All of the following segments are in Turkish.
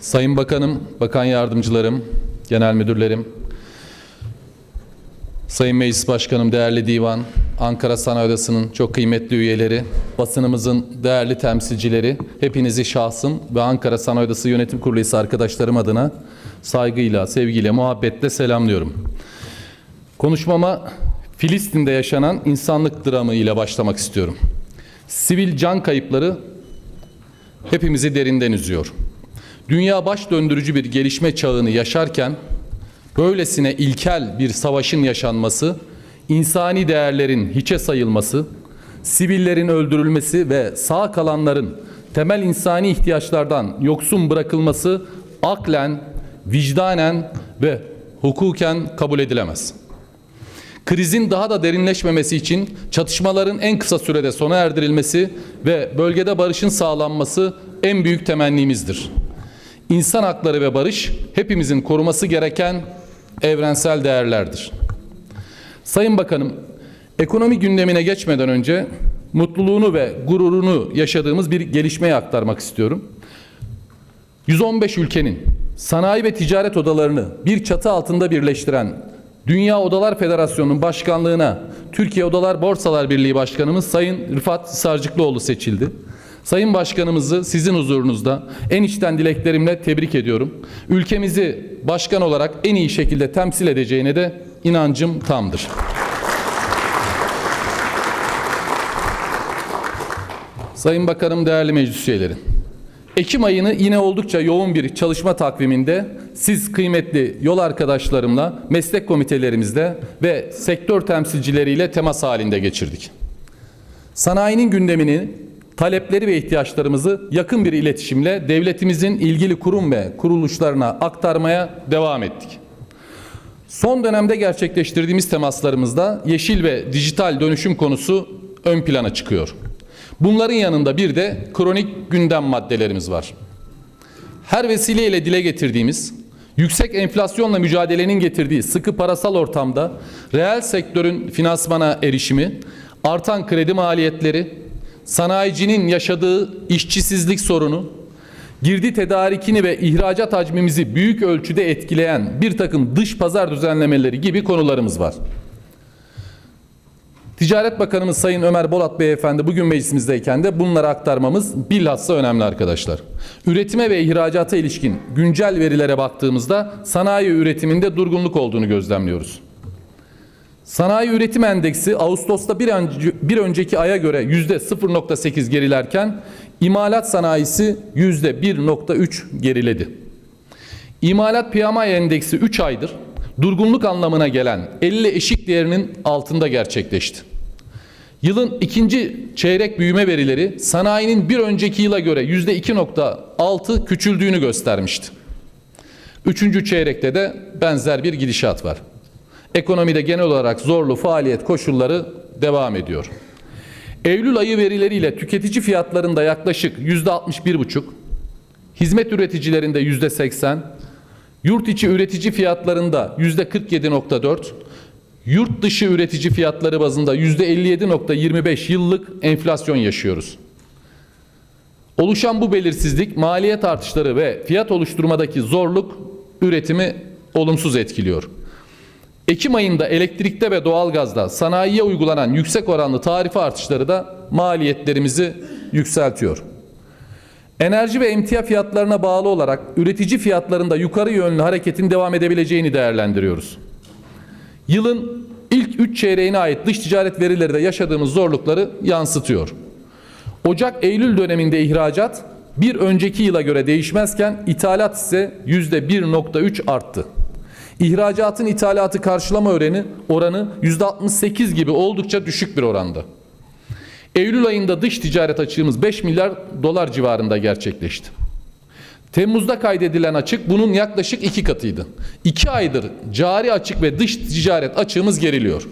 Sayın Bakanım, Bakan Yardımcılarım, Genel Müdürlerim, Sayın Meclis Başkanım, değerli divan, Ankara Sanayi Odası'nın çok kıymetli üyeleri, basınımızın değerli temsilcileri, hepinizi şahsım ve Ankara Sanayi Odası Yönetim Kurulu üyesi arkadaşlarım adına saygıyla, sevgiyle, muhabbetle selamlıyorum. Konuşmama Filistin'de yaşanan insanlık dramı ile başlamak istiyorum. Sivil can kayıpları hepimizi derinden üzüyor. Dünya baş döndürücü bir gelişme çağını yaşarken böylesine ilkel bir savaşın yaşanması, insani değerlerin hiçe sayılması, sivillerin öldürülmesi ve sağ kalanların temel insani ihtiyaçlardan yoksun bırakılması aklen, vicdanen ve hukuken kabul edilemez. Krizin daha da derinleşmemesi için çatışmaların en kısa sürede sona erdirilmesi ve bölgede barışın sağlanması en büyük temennimizdir. İnsan hakları ve barış hepimizin koruması gereken evrensel değerlerdir. Sayın Bakanım, ekonomi gündemine geçmeden önce mutluluğunu ve gururunu yaşadığımız bir gelişmeyi aktarmak istiyorum. 115 ülkenin sanayi ve ticaret odalarını bir çatı altında birleştiren Dünya Odalar Federasyonu'nun başkanlığına Türkiye Odalar Borsalar Birliği Başkanımız Sayın Rıfat Sarcıklıoğlu seçildi. Sayın Başkanımızı sizin huzurunuzda en içten dileklerimle tebrik ediyorum. Ülkemizi başkan olarak en iyi şekilde temsil edeceğine de inancım tamdır. Sayın Bakanım, değerli meclis üyeleri. Ekim ayını yine oldukça yoğun bir çalışma takviminde siz kıymetli yol arkadaşlarımla, meslek komitelerimizle ve sektör temsilcileriyle temas halinde geçirdik. Sanayinin gündemini, talepleri ve ihtiyaçlarımızı yakın bir iletişimle devletimizin ilgili kurum ve kuruluşlarına aktarmaya devam ettik. Son dönemde gerçekleştirdiğimiz temaslarımızda yeşil ve dijital dönüşüm konusu ön plana çıkıyor. Bunların yanında bir de kronik gündem maddelerimiz var. Her vesileyle dile getirdiğimiz, yüksek enflasyonla mücadelenin getirdiği sıkı parasal ortamda reel sektörün finansmana erişimi, artan kredi maliyetleri, sanayicinin yaşadığı işçisizlik sorunu, girdi tedarikini ve ihracat hacmimizi büyük ölçüde etkileyen bir takım dış pazar düzenlemeleri gibi konularımız var. Ticaret Bakanımız Sayın Ömer Bolat Beyefendi bugün meclisimizdeyken de bunları aktarmamız bilhassa önemli arkadaşlar. Üretime ve ihracata ilişkin güncel verilere baktığımızda sanayi üretiminde durgunluk olduğunu gözlemliyoruz. Sanayi üretim endeksi Ağustos'ta bir, önce, bir önceki aya göre yüzde 0.8 gerilerken imalat sanayisi yüzde 1.3 geriledi. İmalat PMI endeksi 3 aydır durgunluk anlamına gelen 50 eşik değerinin altında gerçekleşti. Yılın ikinci çeyrek büyüme verileri sanayinin bir önceki yıla göre yüzde 2.6 küçüldüğünü göstermişti. Üçüncü çeyrekte de benzer bir gidişat var. Ekonomide genel olarak zorlu faaliyet koşulları devam ediyor. Eylül ayı verileriyle tüketici fiyatlarında yaklaşık yüzde 61,5, hizmet üreticilerinde yüzde 80, Yurt içi üretici fiyatlarında yüzde 47.4, yurt dışı üretici fiyatları bazında yüzde 57.25 yıllık enflasyon yaşıyoruz. Oluşan bu belirsizlik, maliyet artışları ve fiyat oluşturmadaki zorluk üretimi olumsuz etkiliyor. Ekim ayında elektrikte ve doğalgazda sanayiye uygulanan yüksek oranlı tarife artışları da maliyetlerimizi yükseltiyor. Enerji ve emtia fiyatlarına bağlı olarak üretici fiyatlarında yukarı yönlü hareketin devam edebileceğini değerlendiriyoruz. Yılın ilk 3 çeyreğine ait dış ticaret verileri de yaşadığımız zorlukları yansıtıyor. Ocak-Eylül döneminde ihracat bir önceki yıla göre değişmezken ithalat ise %1.3 arttı. İhracatın ithalatı karşılama oranı, oranı %68 gibi oldukça düşük bir oranda. Eylül ayında dış ticaret açığımız 5 milyar dolar civarında gerçekleşti. Temmuz'da kaydedilen açık bunun yaklaşık iki katıydı. İki aydır cari açık ve dış ticaret açığımız geriliyor.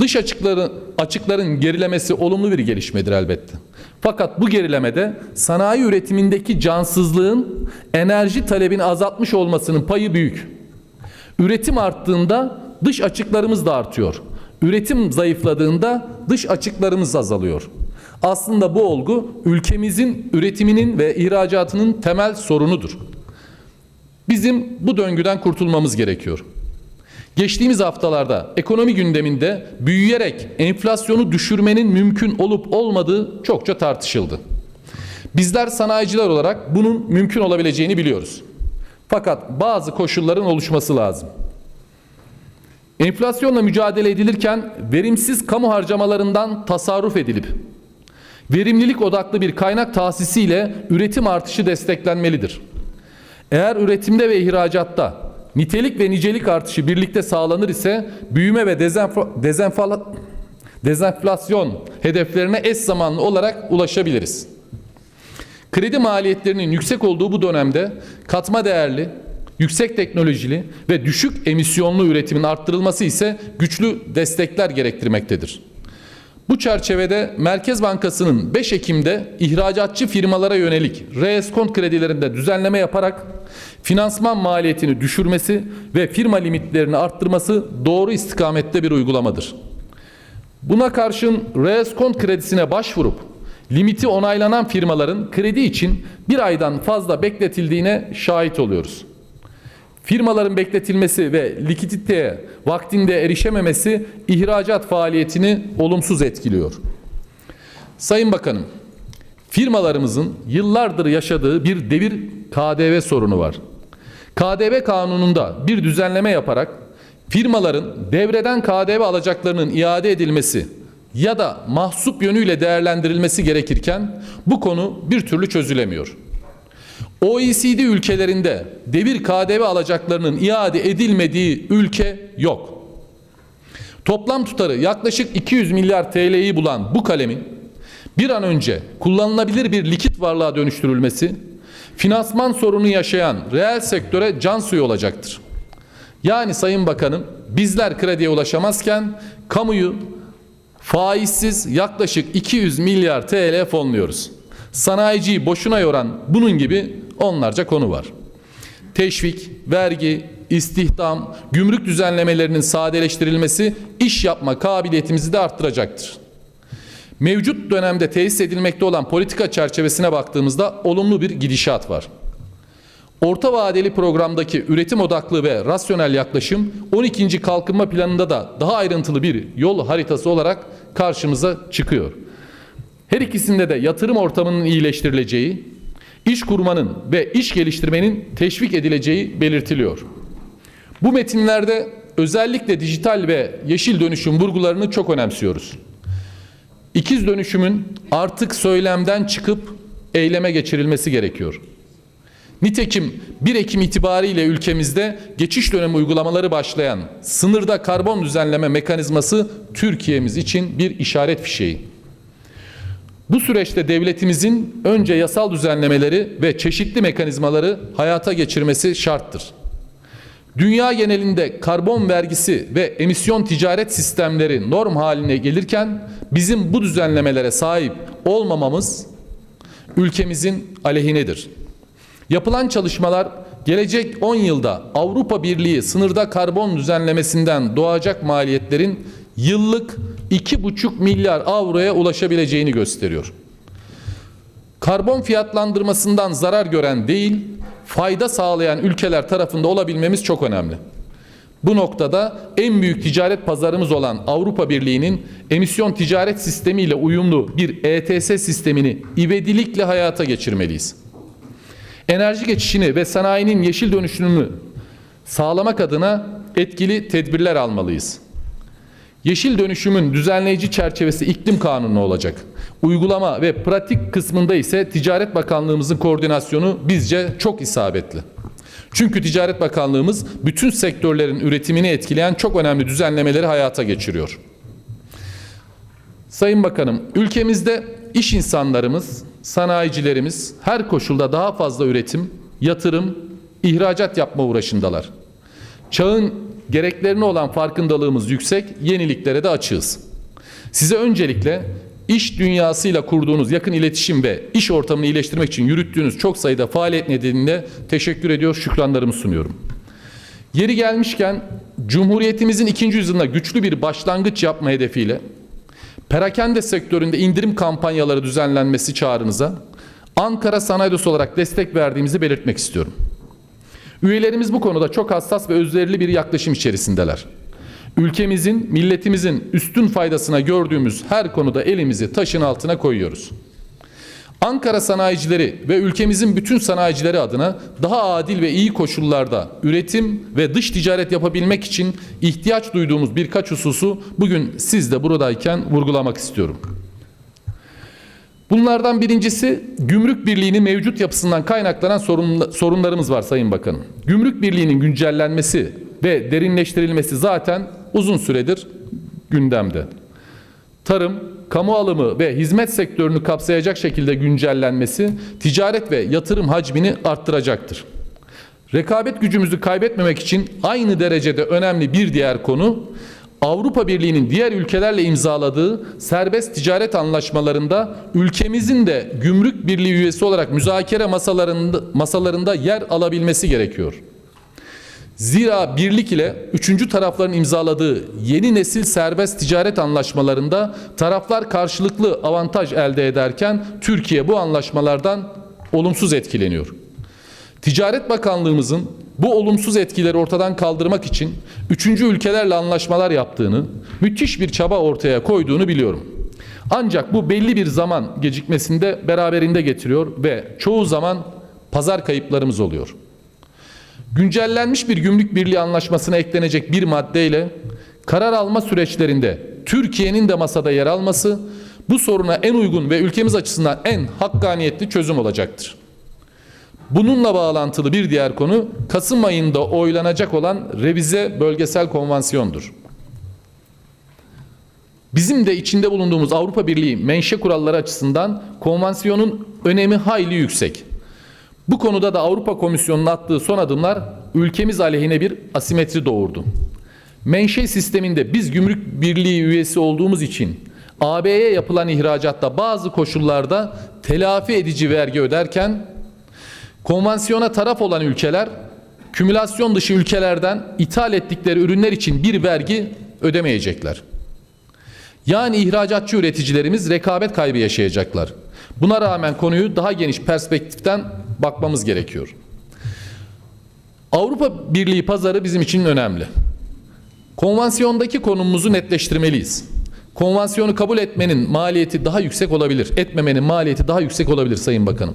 Dış açıkların, açıkların gerilemesi olumlu bir gelişmedir elbette. Fakat bu gerilemede sanayi üretimindeki cansızlığın enerji talebini azaltmış olmasının payı büyük. Üretim arttığında dış açıklarımız da artıyor. Üretim zayıfladığında dış açıklarımız azalıyor. Aslında bu olgu ülkemizin üretiminin ve ihracatının temel sorunudur. Bizim bu döngüden kurtulmamız gerekiyor. Geçtiğimiz haftalarda ekonomi gündeminde büyüyerek enflasyonu düşürmenin mümkün olup olmadığı çokça tartışıldı. Bizler sanayiciler olarak bunun mümkün olabileceğini biliyoruz. Fakat bazı koşulların oluşması lazım. Enflasyonla mücadele edilirken verimsiz kamu harcamalarından tasarruf edilip verimlilik odaklı bir kaynak tahsisiyle üretim artışı desteklenmelidir. Eğer üretimde ve ihracatta nitelik ve nicelik artışı birlikte sağlanır ise büyüme ve dezenf- dezenfala- dezenflasyon hedeflerine eş zamanlı olarak ulaşabiliriz. Kredi maliyetlerinin yüksek olduğu bu dönemde katma değerli, yüksek teknolojili ve düşük emisyonlu üretimin arttırılması ise güçlü destekler gerektirmektedir. Bu çerçevede Merkez Bankası'nın 5 Ekim'de ihracatçı firmalara yönelik reeskont kredilerinde düzenleme yaparak finansman maliyetini düşürmesi ve firma limitlerini arttırması doğru istikamette bir uygulamadır. Buna karşın reeskont kredisine başvurup limiti onaylanan firmaların kredi için bir aydan fazla bekletildiğine şahit oluyoruz. Firmaların bekletilmesi ve likiditeye vaktinde erişememesi ihracat faaliyetini olumsuz etkiliyor. Sayın Bakanım, firmalarımızın yıllardır yaşadığı bir devir KDV sorunu var. KDV kanununda bir düzenleme yaparak firmaların devreden KDV alacaklarının iade edilmesi ya da mahsup yönüyle değerlendirilmesi gerekirken bu konu bir türlü çözülemiyor. OECD ülkelerinde devir KDV alacaklarının iade edilmediği ülke yok. Toplam tutarı yaklaşık 200 milyar TL'yi bulan bu kalemin bir an önce kullanılabilir bir likit varlığa dönüştürülmesi finansman sorunu yaşayan reel sektöre can suyu olacaktır. Yani Sayın Bakanım bizler krediye ulaşamazken kamuyu faizsiz yaklaşık 200 milyar TL fonluyoruz. Sanayiciyi boşuna yoran bunun gibi onlarca konu var. Teşvik, vergi, istihdam, gümrük düzenlemelerinin sadeleştirilmesi iş yapma kabiliyetimizi de arttıracaktır. Mevcut dönemde tesis edilmekte olan politika çerçevesine baktığımızda olumlu bir gidişat var. Orta vadeli programdaki üretim odaklı ve rasyonel yaklaşım 12. kalkınma planında da daha ayrıntılı bir yol haritası olarak karşımıza çıkıyor. Her ikisinde de yatırım ortamının iyileştirileceği, iş kurmanın ve iş geliştirmenin teşvik edileceği belirtiliyor. Bu metinlerde özellikle dijital ve yeşil dönüşüm vurgularını çok önemsiyoruz. İkiz dönüşümün artık söylemden çıkıp eyleme geçirilmesi gerekiyor. Nitekim 1 Ekim itibariyle ülkemizde geçiş dönemi uygulamaları başlayan sınırda karbon düzenleme mekanizması Türkiye'miz için bir işaret fişeği. Bu süreçte devletimizin önce yasal düzenlemeleri ve çeşitli mekanizmaları hayata geçirmesi şarttır. Dünya genelinde karbon vergisi ve emisyon ticaret sistemleri norm haline gelirken bizim bu düzenlemelere sahip olmamamız ülkemizin aleyhinedir. Yapılan çalışmalar gelecek 10 yılda Avrupa Birliği sınırda karbon düzenlemesinden doğacak maliyetlerin yıllık 2,5 milyar avroya ulaşabileceğini gösteriyor. Karbon fiyatlandırmasından zarar gören değil, fayda sağlayan ülkeler tarafında olabilmemiz çok önemli. Bu noktada en büyük ticaret pazarımız olan Avrupa Birliği'nin emisyon ticaret sistemiyle uyumlu bir ETS sistemini ivedilikle hayata geçirmeliyiz. Enerji geçişini ve sanayinin yeşil dönüşümünü sağlamak adına etkili tedbirler almalıyız. Yeşil dönüşümün düzenleyici çerçevesi iklim kanunu olacak. Uygulama ve pratik kısmında ise Ticaret Bakanlığımızın koordinasyonu bizce çok isabetli. Çünkü Ticaret Bakanlığımız bütün sektörlerin üretimini etkileyen çok önemli düzenlemeleri hayata geçiriyor. Sayın Bakanım, ülkemizde iş insanlarımız, sanayicilerimiz her koşulda daha fazla üretim, yatırım, ihracat yapma uğraşındalar. Çağın gereklerine olan farkındalığımız yüksek, yeniliklere de açığız. Size öncelikle iş dünyasıyla kurduğunuz yakın iletişim ve iş ortamını iyileştirmek için yürüttüğünüz çok sayıda faaliyet nedeniyle teşekkür ediyor, şükranlarımı sunuyorum. Yeri gelmişken Cumhuriyetimizin ikinci yüzyılına güçlü bir başlangıç yapma hedefiyle perakende sektöründe indirim kampanyaları düzenlenmesi çağrınıza Ankara Sanayi Odası olarak destek verdiğimizi belirtmek istiyorum. Üyelerimiz bu konuda çok hassas ve özverili bir yaklaşım içerisindeler. Ülkemizin, milletimizin üstün faydasına gördüğümüz her konuda elimizi taşın altına koyuyoruz. Ankara sanayicileri ve ülkemizin bütün sanayicileri adına daha adil ve iyi koşullarda üretim ve dış ticaret yapabilmek için ihtiyaç duyduğumuz birkaç hususu bugün siz de buradayken vurgulamak istiyorum. Bunlardan birincisi gümrük birliğinin mevcut yapısından kaynaklanan sorun, sorunlarımız var Sayın Bakanım. Gümrük birliğinin güncellenmesi ve derinleştirilmesi zaten uzun süredir gündemde. Tarım, kamu alımı ve hizmet sektörünü kapsayacak şekilde güncellenmesi ticaret ve yatırım hacmini arttıracaktır. Rekabet gücümüzü kaybetmemek için aynı derecede önemli bir diğer konu Avrupa Birliği'nin diğer ülkelerle imzaladığı serbest ticaret anlaşmalarında ülkemizin de gümrük birliği üyesi olarak müzakere masalarında, masalarında yer alabilmesi gerekiyor. Zira birlik ile üçüncü tarafların imzaladığı yeni nesil serbest ticaret anlaşmalarında taraflar karşılıklı avantaj elde ederken Türkiye bu anlaşmalardan olumsuz etkileniyor. Ticaret Bakanlığımızın bu olumsuz etkileri ortadan kaldırmak için üçüncü ülkelerle anlaşmalar yaptığını, müthiş bir çaba ortaya koyduğunu biliyorum. Ancak bu belli bir zaman gecikmesinde beraberinde getiriyor ve çoğu zaman pazar kayıplarımız oluyor. Güncellenmiş bir gümrük birliği anlaşmasına eklenecek bir maddeyle karar alma süreçlerinde Türkiye'nin de masada yer alması bu soruna en uygun ve ülkemiz açısından en hakkaniyetli çözüm olacaktır. Bununla bağlantılı bir diğer konu Kasım ayında oylanacak olan revize bölgesel konvansiyondur. Bizim de içinde bulunduğumuz Avrupa Birliği menşe kuralları açısından konvansiyonun önemi hayli yüksek. Bu konuda da Avrupa Komisyonu'nun attığı son adımlar ülkemiz aleyhine bir asimetri doğurdu. Menşe sisteminde biz gümrük birliği üyesi olduğumuz için AB'ye yapılan ihracatta bazı koşullarda telafi edici vergi öderken konvansiyona taraf olan ülkeler kümülasyon dışı ülkelerden ithal ettikleri ürünler için bir vergi ödemeyecekler. Yani ihracatçı üreticilerimiz rekabet kaybı yaşayacaklar. Buna rağmen konuyu daha geniş perspektiften bakmamız gerekiyor. Avrupa Birliği pazarı bizim için önemli. Konvansiyondaki konumumuzu netleştirmeliyiz. Konvansiyonu kabul etmenin maliyeti daha yüksek olabilir. Etmemenin maliyeti daha yüksek olabilir Sayın Bakanım.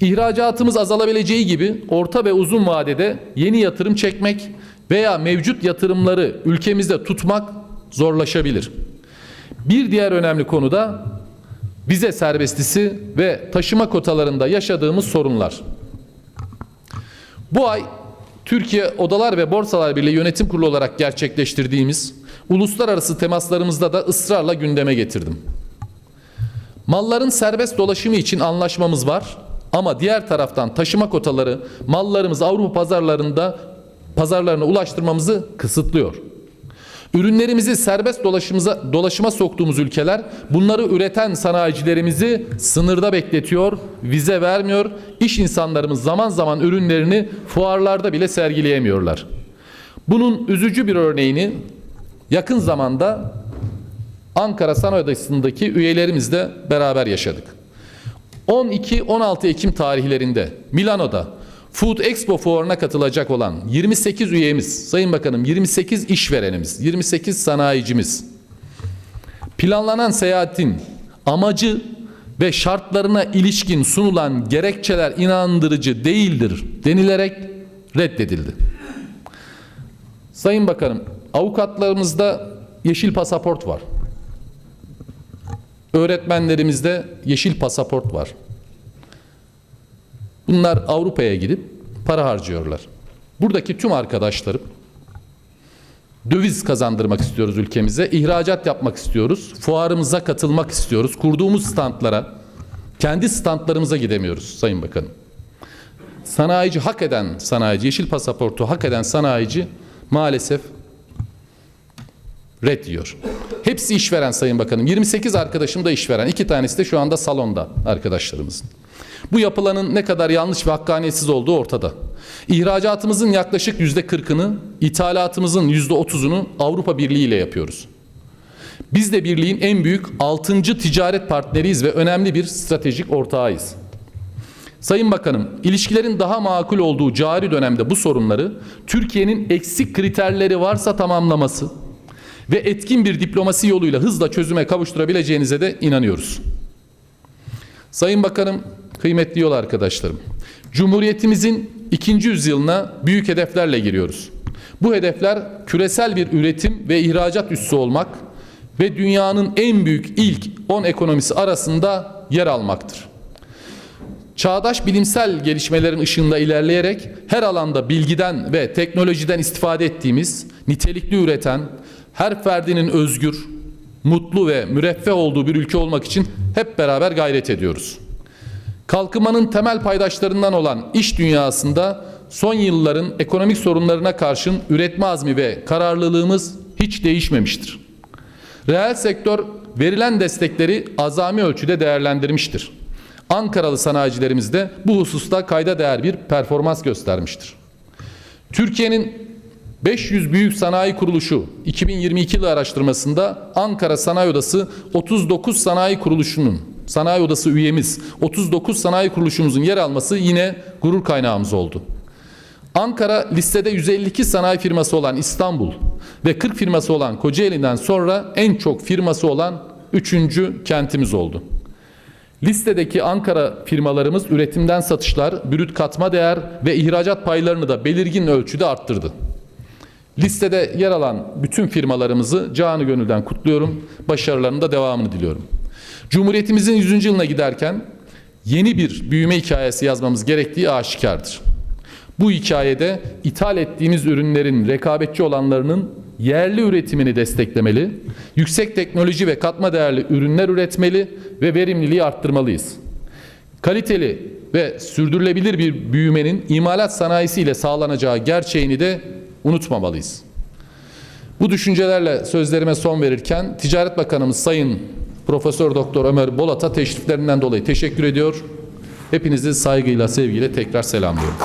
İhracatımız azalabileceği gibi orta ve uzun vadede yeni yatırım çekmek veya mevcut yatırımları ülkemizde tutmak zorlaşabilir. Bir diğer önemli konu da vize serbestisi ve taşıma kotalarında yaşadığımız sorunlar. Bu ay Türkiye Odalar ve Borsalar Birliği Yönetim Kurulu olarak gerçekleştirdiğimiz uluslararası temaslarımızda da ısrarla gündeme getirdim. Malların serbest dolaşımı için anlaşmamız var ama diğer taraftan taşıma kotaları mallarımızı Avrupa pazarlarında pazarlarına ulaştırmamızı kısıtlıyor. Ürünlerimizi serbest dolaşımıza, dolaşıma soktuğumuz ülkeler bunları üreten sanayicilerimizi sınırda bekletiyor, vize vermiyor. İş insanlarımız zaman zaman ürünlerini fuarlarda bile sergileyemiyorlar. Bunun üzücü bir örneğini yakın zamanda Ankara Sanayi Odası'ndaki üyelerimizle beraber yaşadık. 12-16 Ekim tarihlerinde Milano'da Food Expo fuarına katılacak olan 28 üyemiz, Sayın Bakanım 28 işverenimiz, 28 sanayicimiz planlanan seyahatin amacı ve şartlarına ilişkin sunulan gerekçeler inandırıcı değildir denilerek reddedildi. Sayın Bakanım, avukatlarımızda yeşil pasaport var. Öğretmenlerimizde yeşil pasaport var. Bunlar Avrupa'ya gidip para harcıyorlar. Buradaki tüm arkadaşlarım döviz kazandırmak istiyoruz ülkemize, ihracat yapmak istiyoruz, fuarımıza katılmak istiyoruz, kurduğumuz standlara, kendi standlarımıza gidemiyoruz Sayın Bakanım. Sanayici hak eden sanayici, yeşil pasaportu hak eden sanayici maalesef red diyor. Hepsi işveren Sayın Bakanım. 28 arkadaşım da işveren. İki tanesi de şu anda salonda arkadaşlarımızın. Bu yapılanın ne kadar yanlış ve hakkaniyetsiz olduğu ortada. İhracatımızın yaklaşık yüzde kırkını, ithalatımızın yüzde otuzunu Avrupa Birliği ile yapıyoruz. Biz de birliğin en büyük altıncı ticaret partneriyiz ve önemli bir stratejik ortağıyız. Sayın Bakanım, ilişkilerin daha makul olduğu cari dönemde bu sorunları Türkiye'nin eksik kriterleri varsa tamamlaması ve etkin bir diplomasi yoluyla hızla çözüme kavuşturabileceğinize de inanıyoruz. Sayın Bakanım, kıymetli yol arkadaşlarım, Cumhuriyetimizin ikinci yüzyılına büyük hedeflerle giriyoruz. Bu hedefler küresel bir üretim ve ihracat üssü olmak ve dünyanın en büyük ilk 10 ekonomisi arasında yer almaktır. Çağdaş bilimsel gelişmelerin ışığında ilerleyerek her alanda bilgiden ve teknolojiden istifade ettiğimiz, nitelikli üreten, her ferdinin özgür, mutlu ve müreffeh olduğu bir ülke olmak için hep beraber gayret ediyoruz. Kalkınmanın temel paydaşlarından olan iş dünyasında son yılların ekonomik sorunlarına karşın üretme azmi ve kararlılığımız hiç değişmemiştir. Reel sektör verilen destekleri azami ölçüde değerlendirmiştir. Ankaralı sanayicilerimiz de bu hususta kayda değer bir performans göstermiştir. Türkiye'nin 500 büyük sanayi kuruluşu 2022 yılı araştırmasında Ankara Sanayi Odası 39 sanayi kuruluşunun sanayi odası üyemiz 39 sanayi kuruluşumuzun yer alması yine gurur kaynağımız oldu. Ankara listede 152 sanayi firması olan İstanbul ve 40 firması olan Kocaeli'den sonra en çok firması olan 3. kentimiz oldu. Listedeki Ankara firmalarımız üretimden satışlar, brüt katma değer ve ihracat paylarını da belirgin ölçüde arttırdı. Listede yer alan bütün firmalarımızı canı gönülden kutluyorum. Başarılarının da devamını diliyorum. Cumhuriyetimizin 100. yılına giderken yeni bir büyüme hikayesi yazmamız gerektiği aşikardır. Bu hikayede ithal ettiğimiz ürünlerin rekabetçi olanlarının yerli üretimini desteklemeli, yüksek teknoloji ve katma değerli ürünler üretmeli ve verimliliği arttırmalıyız. Kaliteli ve sürdürülebilir bir büyümenin imalat sanayisiyle sağlanacağı gerçeğini de unutmamalıyız. Bu düşüncelerle sözlerime son verirken Ticaret Bakanımız Sayın Profesör Doktor Ömer Bolat'a teşriflerinden dolayı teşekkür ediyor. Hepinizi saygıyla, sevgiyle tekrar selamlıyorum.